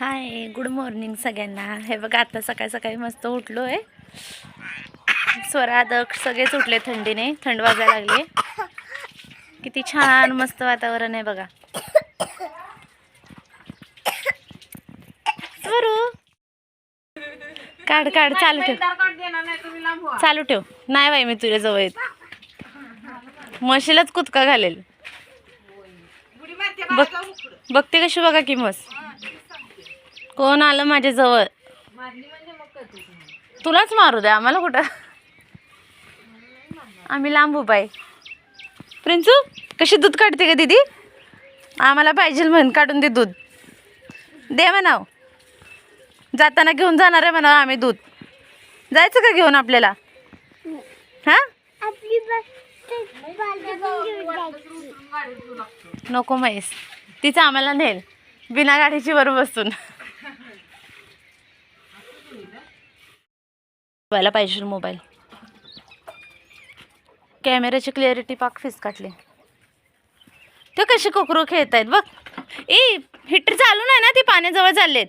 Hi good morning सगळ्यांना. हे बघा आता सकाळी सकाळी मस्त उठलो आहे स्वरादक सगळेच उठले थंडीने. थंड वाजायला लागली किती छान मस्त वातावरण आहे बघा. स्वरू! काढ काढ चालू ठेव. चालू ठेव. नाही बाई मी तुझ्या जवळ येत. म्हशीलाच कुदका घालेल. बघ बघते कशी बघा की मस कोण आलं माझ्या जवळ तुलाच मारू दे आम्हाला कुठं? आम्ही लांब उपाय प्रिन्सू कशी दूध काढते का दीदी? आम्हाला पाहिजे म्हण काढून दे दूध. दे म्हणाव. जाताना घेऊन जाणार आहे म्हणा आम्ही दूध. जायचं का घेऊन आपल्याला? हा? नको म्हैस. तिचं आम्हाला नेल. बिना गाडीची वर बसून. व्हायला पाहिजे मोबाईल. कॅमेऱ्याची क्लिअरिटी पाक फीस काटली ते कसे कोकरू खेळत आहेत बघ. ए हिटर चालू नाही ना ती पाण्याजवळ चाललेत.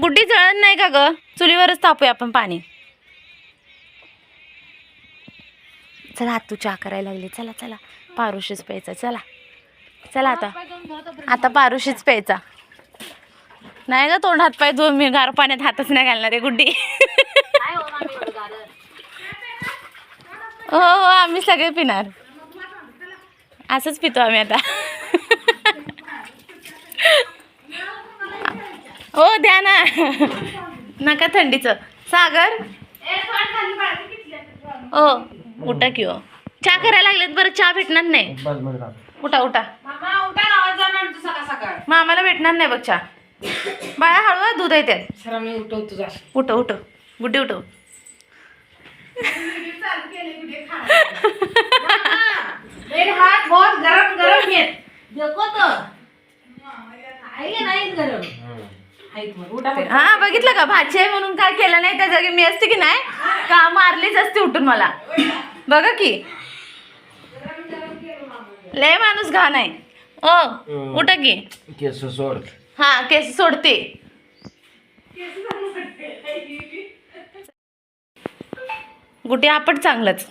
गुड्डी जळण नाही का ग? चुलीवरच तापूया आपण पाणी. चला आता तू चहा करायला लागली. चला चला. पारुशीच प्यायचा. चला. चला आता. आता पारुशीच प्यायचा. नाही ग तोंड हात पाय धुवून मी गार पाण्यात हातच नाही घालणार आहे गुड्डी. हो हो आम्ही सगळे पिणार. असंच पितो आम्ही आता. हो द्या ना. नका थंडीचं. सागर? ओ उठा की हो. चहा करायला लागलेत बरं चहा भेटणार नाही. उठा उठा. मग आम्हाला भेटणार नाही बघ चहा. बाळा हळू दूध आहे त्यात उठव उठव गुड्डी उठव हाथ बहुत गरम गरम है देखो तो नाही गरम. उठा. हा बघितलं का? भाची आहे म्हणून काय केलं नाही त्या जागी मी असते की नाही? का मारलीच असते उठून मला. बघा की. लय माणूस घाण आहे. ओ उठा की. केस सोड. हा केस सोडते. गुटी आपट चांगलंच.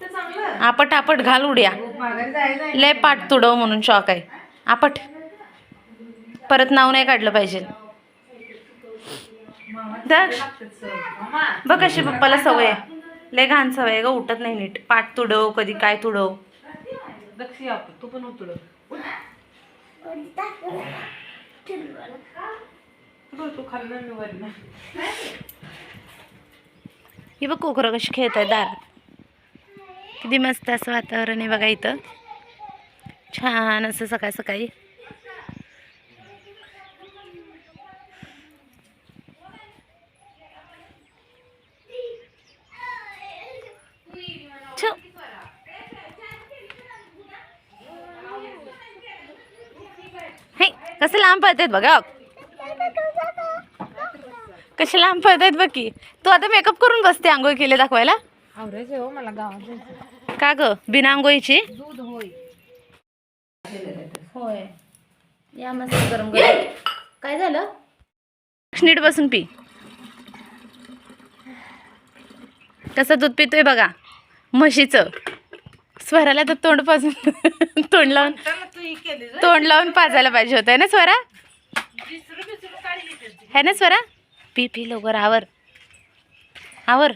ते चांगलं आपट आपट घाल उड्या. लय पाठ तुडव म्हणून शॉक आहे. आपट. परत नाव नाही काढलं पाहिजे. बघ कशी पप्पाला सवय आहे. लय घाण सवय आहे ग उठत नाही नीट. पाठ तुडव कधी काय तुडव. तू पण तू खाल्लं मी ही बघ कोकरं कशी खेळत आहे दारात किती मस्त असं वातावरण आहे बघा इथं. छान असं सकाळ सकाळी छो. हे कसं लांब पळतायत बघा. कसे लांब पळतायत बघ की. तू आता मेकअप करून बसते आंघोळ केले दाखवायला? हो मला गावात जायचं का ग? बिना आंघोळीची? दूध होय. होय. या मस्त गरम गरम. काय झालं? नीट बसून पी. कसं दूध पितोय बघा. म्हशीचं. स्वराला तर तोंड पाजून तोंड लावून तोंड लावून पाजायला पाहिजे होतं है ना स्वरा? है ना स्वरा? पी पी लवकर आवर. आवर.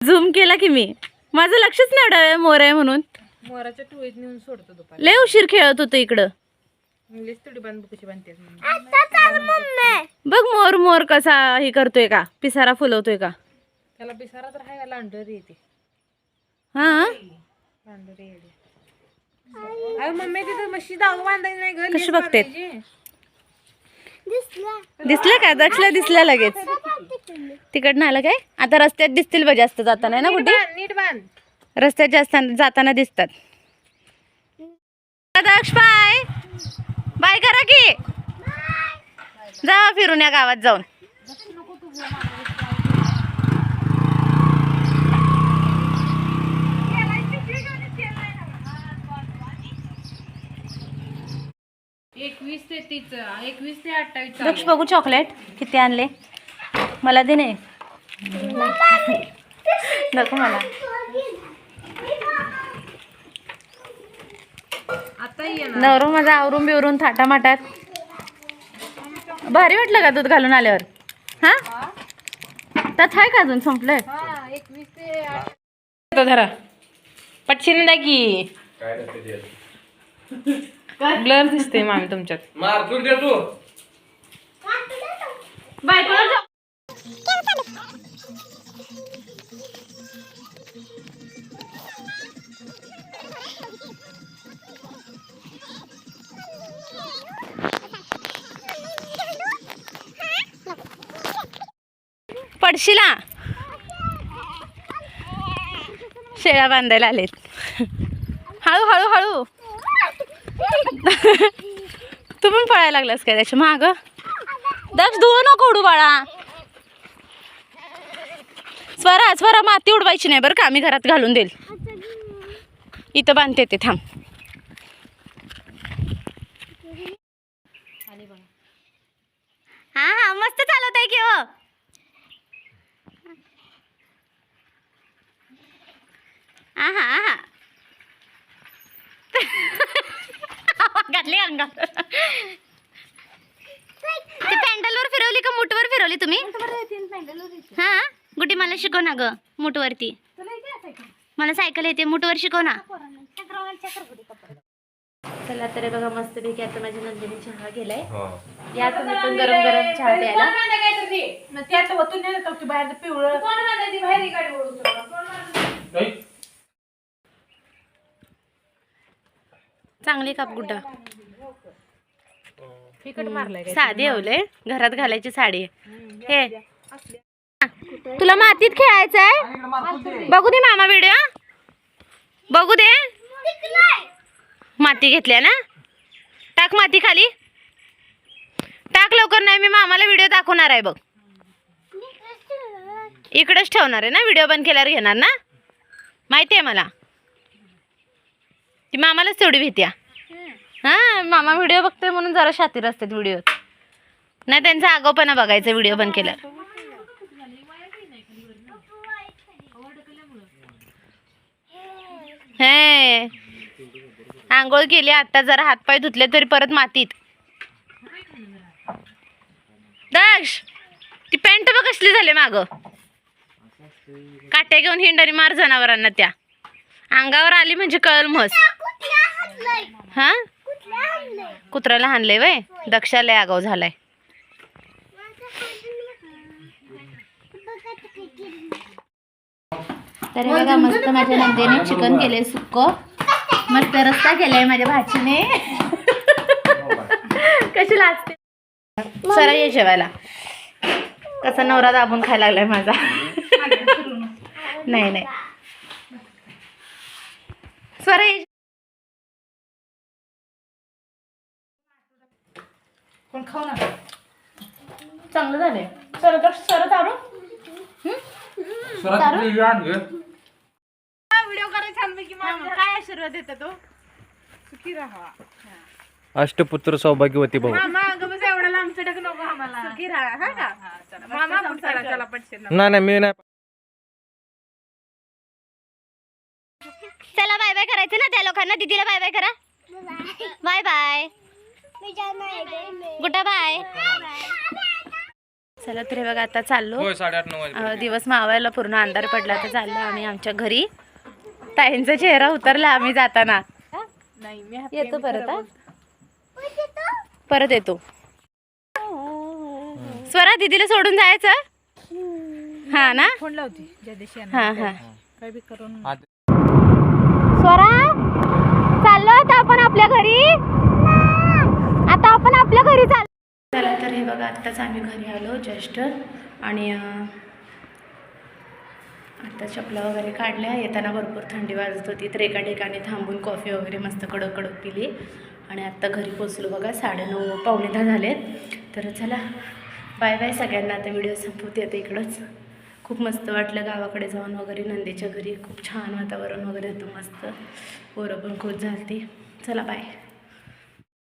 झूम केला की मी. माझं लक्षच नाही एवढा मोर आहे म्हणून. मोराच्या टोळीत नेऊन सोडतो दुपारी. लय उशीर खेळत होतं इकडं. बघ मोर मोर कसा हे करतोय का? पिसारा फुलवतोय का? त्याला बिसारा तर हाय लांडरी येते हा? लांडरी येते अरे मम्मी तिथं म्हशी दाव बांधायची नाही घर कशी बघतेत? दिसला. दिसलं का? दक्षला दिसलं लगेच. तिकडनं आलं काय? आता रस्त्यात दिसतील बा जास्त जाताना है ना कुठे? नीट बांध. रस्त्यात जास्त जाताना दिसतात. दक्ष बाय. बाय करा की. जा फिरून या गावात जाऊन. एकवीस ते तीस एकवीस ते अठ्ठावीस लक्ष बघू चॉकलेट किती आणले? मला दे नाही नको मला. आता येणार नवरो माझा आवरून बिवरून थाटामाटात. भारी वाटलं का दूध घालून आल्यावर? हा? त्यात आहे का अजून संपलंय? हा एकवीस ते आठ तो धरा. पटशील ना की. ब्लर दिसते मामी तुमच्यात. पडशिला. शेळ्या बांधायला आलेत. हळू हळू हळू. तू पण पळायला लागलास काय त्याच्या माग? दक्ष धुवू नको उडू बाळा. स्वरा स्वरा माती उडवायची नाही बरं का आम्ही घरात घालून देईल. इथं बांधते ते थांब हा हा मस्त चालत आहे की हो आहा आहा घातली अंगात ते पॅन्डलवर फिरवली फिरवली तुम्ही? हा? गुटी मला शिकव ना ग मुठवरती. मला सायकल येते मुठवर शिकव ना. चला तर बघा मस्त पैकी आता माझी नंदिनी चहा गेलाय या तुम्ही पण गरम गरम चहा प्यायला. त्यात होतून नेलं होतं बाहेर पिवळं. कोण बांधायची बाहेर गाडी ओढून चांगली काप साधी येवले घरात घालायची साडी आहे. हे. तुला मातीत खेळायचं आहे? बघू दे मामा व्हिडिओ बघू दे. माती घेतल्या ना? टाक माती खाली. टाक लवकर नाही मी मामाला व्हिडिओ दाखवणार आहे बघ. इकडेच ठेवणार आहे ना? व्हिडिओ बंद केल्यावर घेणार ना? माहिती आहे मला. ती मामालाच तेवढी भीती आहे. हा मामा व्हिडिओ बघतोय म्हणून जरा शातीर असतात व्हिडिओ नाही त्यांचा आगाऊपणा बघायचा व्हिडिओ बंद केल्यावर हे आंघोळ केली आता जरा हातपाय धुतले तरी परत मातीत. दक्ष ती पॅन्ट बघ कसली झाली माग. काट्या घेऊन हिंडारी मार जनावरांना त्या. अंगावर आली म्हणजे कळल म्हस. हा? कुत्र्याला हाणले वय. दक्षाला आगाव झालाय. तर बघा मस्त माझ्या नंदेने चिकन केले सुक्क. मस्त रस्ता केलाय माझ्या भाचीने. कशी लाजते. सरा ये जेवायला. कसा नवरा दाबून खायला लागलाय माझा. नाही नाही. सर ये खाऊ ना. चांगलं झालंय. सर तर. सर व्हिडिओ काय आशीर्वाद देतो तो? सुखी राहा. अष्टपुत्र सौभाग्यवती भाऊ. मामा अगं बस एवढा लांब चटक नको आम्हाला. सुखी राहा हा का? मामा पण चला चला पटशील नाही नाही मी नाही. चला बाय बाय करायचं ना त्या लोकांना. दीदीला बाय बाय करा. Bye bye Gudda bye. चला तर हे बघा आता चाललो. दिवस मावायला पूर्ण अंधार पडला तर चाललो आम्ही आमच्या घरी. ताईंचा चेहरा उतरला आम्ही जाताना. नाही मी येतो परत हा? परत येतो. स्वरा दीदीला सोडून जायचं? हा ना? फोन लावते हा हा स्वरा चाललो आता आपण आपल्या घरी. आपण आपल्या घरी चाल चला तर हे बघा आत्ताच आम्ही घरी आलो जस्ट. आणि आत्ता चपला वगैरे काढल्या. येताना भरपूर थंडी वाजत होती तर एका ठिकाणी थांबून कॉफी वगैरे मस्त कडक कडक पिली. आणि आत्ता घरी पोचलो बघा साडेनऊ पावणे दहा झालेत. तर चला बाय बाय सगळ्यांना. आता व्हिडिओ संपवते आता इकडंच. खूप मस्त वाटलं गावाकडे जाऊन वगैरे. नंदेच्या घरी खूप छान वातावरण वगैरे होतं मस्त. पोरं पण खूप झालती. चला बाय